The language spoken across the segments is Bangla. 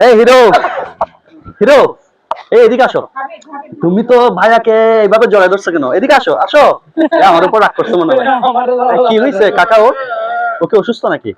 এই হিরো হিরো এই এদিকে আসো। তুমি তো ভাইয়াকে এইভাবে জড়াই ধরছো কেন? এদিকে আসো আসো। আমার উপর রাগ করছ মনে হয়। কি হয়েছে কাকা ওর ওকে অসুস্থ নাকি?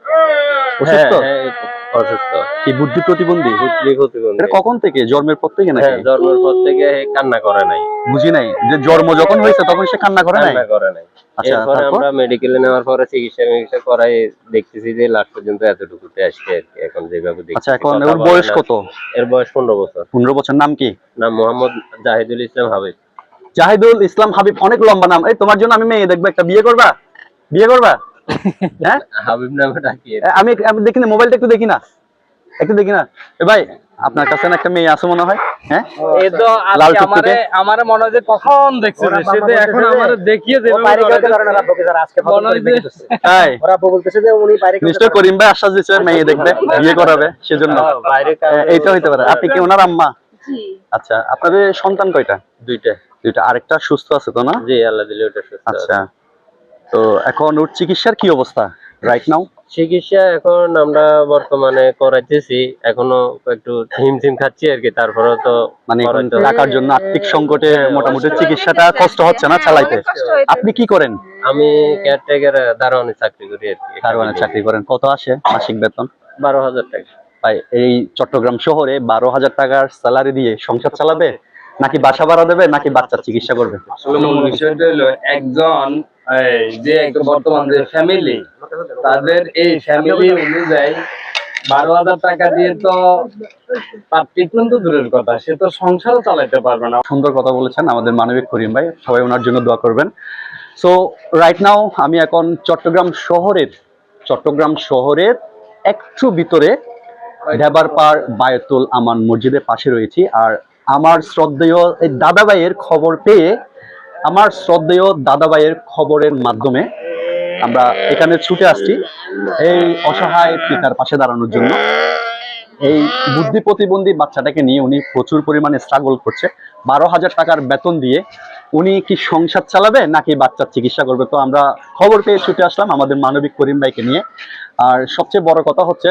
অসুস্থ? হ্যাঁ, হ্যাঁ, অসুস্থ। কি বুদ্ধি প্রতিবন্ধী? বুদ্ধি প্রতিবন্ধী। এটা কখন থেকে? জন্মের পর থেকে নাকি? হ্যাঁ জন্মের পর থেকে কান্না করে নাই। বুঝি নাই। যে জন্ম যখন হয়েছে তখন সে কান্না করে নাই? কান্না করে নাই। আচ্ছা, এরপরে আমরা মেডিকেলে নেওয়ার পরে চিকিৎসা মিকিৎসা করাই দেখতেছি যে লাস্ট পর্যন্ত এতটুকুতে আসছে এখন যেভাবে দেখছি আচ্ছা এখন ওর বয়স কত? এর বয়স পনেরো বছর। পনেরো বছর নাম কি? নাম মোহাম্মদ জাহিদুল ইসলাম হাবিব। জাহিদুল ইসলাম হাবিব অনেক লম্বা নাম। এই তোমার জন্য আমি মেয়ে দেখব একটা বিয়ে করবা? বিয়ে করবা? হ্যাঁ? হাবিব নামে ডাকি। আমি আমি দেখি না মোবাইলটা একটু দেখি না একটু দেখি না এ ভাই আপনার কাছে না একটা মেয়ে আছে মনে হয়? এই তো লাল আমারে আমারে মনে যে কখন দেখছে যে এখন আমারে দেখিয়ে দেবে যে তাই ওরা বলতেছে যে উনি বাইরে মিস্টার করিম ভাই আশ্বাস দিচ্ছে মেয়ে দেখবে বিয়ে করাবে সেজন্য। বাইরে এইটা হইতে পারে। আপনি কি ওনার আম্মা? আচ্ছা আপনাদের সন্তান কয়টা? দুইটা। দুইটা। আরেকটা সুস্থ আছে তো না? জি আল্লাহ দিলে ওটা সুস্থ আছে। আচ্ছা তো এখন ওর চিকিৎসার কি অবস্থা রাইট নাও চিকিৎসা এখন আমরা বর্তমানে করাইতেছি এখনও একটু হিমশিম খাচ্ছি আর কি তারপরে তো মানে। টাকার জন্য আর্থিক সংকটে মোটামুটি চিকিৎসাটা কষ্ট হচ্ছে না চালাইতে? আপনি কি করেন? আমি কেয়ারটেকার দারোয়ানি চাকরি করি আর কি। কারওয়ানে চাকরি করেন। কত আসে মাসিক বেতন? বারো হাজার টাকা। ভাই এই চট্টগ্রাম শহরে বারো হাজার টাকার স্যালারি দিয়ে সংসার চালাবে? নাকি বাসা ভাড়া দেবে নাকি বাচ্চার চিকিৎসা করবে? আসলে মূল বিষয়টা হলো একজন যে বর্তমান যে ফ্যামিলি তাদের এই ফ্যামিলি অনুযায়ী বারো হাজার টাকা দিয়ে তো দূরের কথা, সে তো সংসারও চালাইতে পারবে না। সুন্দর কথা বলেছেন আমাদের মানবিক করিম ভাই, সবাই ওনার জন্য দোয়া করবেন। সো রাইট নাও আমি এখন চট্টগ্রাম শহরের চট্টগ্রাম শহরের একটু ভিতরে ডেবারপার বায়তুল আমান মসজিদের পাশে রয়েছি। আর আমার শ্রদ্ধেয় এই দাদাভাইয়ের খবর পেয়ে আমার শ্রদ্ধেয় দাদাভাইয়ের খবরের মাধ্যমে আমরা এখানে ছুটে আসছি এই অসহায় পিতার পাশে দাঁড়ানোর জন্য। এই বুদ্ধি প্রতিবন্ধী বাচ্চাটাকে নিয়ে উনি প্রচুর পরিমাণে স্ট্রাগল করছে। বারো হাজার টাকার বেতন দিয়ে উনি কি সংসার চালাবে নাকি বাচ্চার চিকিৎসা করবে? তো আমরা খবর পেয়ে ছুটে আসলাম আমাদের মানবিক করিম ভাইকে নিয়ে। আর সবচেয়ে বড় কথা হচ্ছে,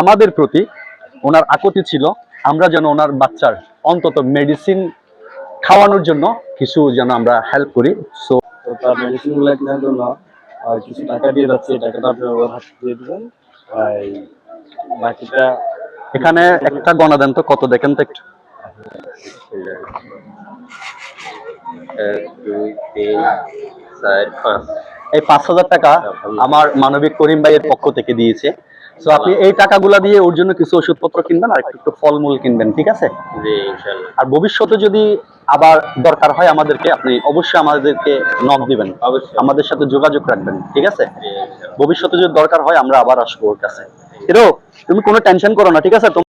আমাদের প্রতি ওনার আকতি ছিল আমরা যেন ওনার বাচ্চার অন্তত মেডিসিন খাওয়ানোর জন্য কিছু যেন আমরা হেল্প করি। সো তার মেডিসিন কেনার জন্য কিছু টাকা দিয়ে যাচ্ছে এই টাকাটা আপনি ওর হাতে দিয়ে দিবেন আর বাকিটা এখানে একটা গণা দেন তো কত দেখেন তো একটু। এই পাঁচ হাজার টাকা আমার মানবিক করিম ভাইয়ের পক্ষ থেকে দিয়েছে। তো আপনি এই টাকাগুলা দিয়ে ওর জন্য কিছু ওষুধপত্র কিনবেন আর একটু একটু ফলমূল কিনবেন ঠিক আছে? আর ভবিষ্যতে যদি আবার দরকার হয় আমাদেরকে আপনি অবশ্যই আমাদেরকে নক দিবেন। অবশ্যই। আমাদের সাথে যোগাযোগ রাখবেন ঠিক আছে? ভবিষ্যতে যদি দরকার হয় আমরা আবার আসব ওর কাছে। এরও তুমি কোনো টেনশন করো না ঠিক আছে?